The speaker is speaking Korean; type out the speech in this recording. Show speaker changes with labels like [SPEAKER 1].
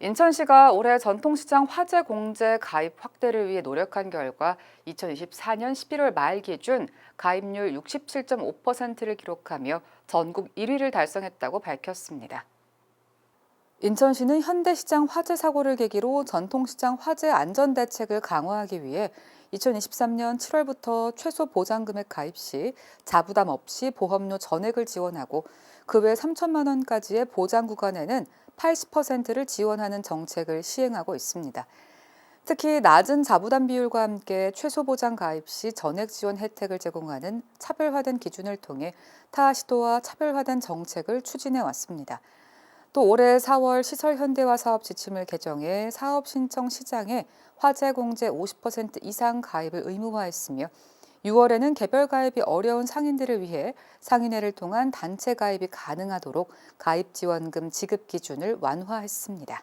[SPEAKER 1] 인천시가 올해 전통시장 화재 공제 가입 확대를 위해 노력한 결과 2024년 11월 말 기준 가입률 67.5%를 기록하며 전국 1위를 달성했다고 밝혔습니다. 인천시는 현대시장 화재 사고를 계기로 전통시장 화재 안전 대책을 강화하기 위해 2023년 7월부터 최소 보장금액 가입 시 자부담 없이 보험료 전액을 지원하고 그 외 3천만 원까지의 보장 구간에는 80%를 지원하는 정책을 시행하고 있습니다. 특히 낮은 자부담 비율과 함께 최소 보장 가입 시 전액 지원 혜택을 제공하는 차별화된 기준을 통해 타 시도와 차별화된 정책을 추진해 왔습니다. 또 올해 4월 시설 현대화 사업 지침을 개정해 사업 신청 시장에 화재 공제 50% 이상 가입을 의무화했으며 6월에는 개별 가입이 어려운 상인들을 위해 상인회를 통한 단체 가입이 가능하도록 가입 지원금 지급 기준을 완화했습니다.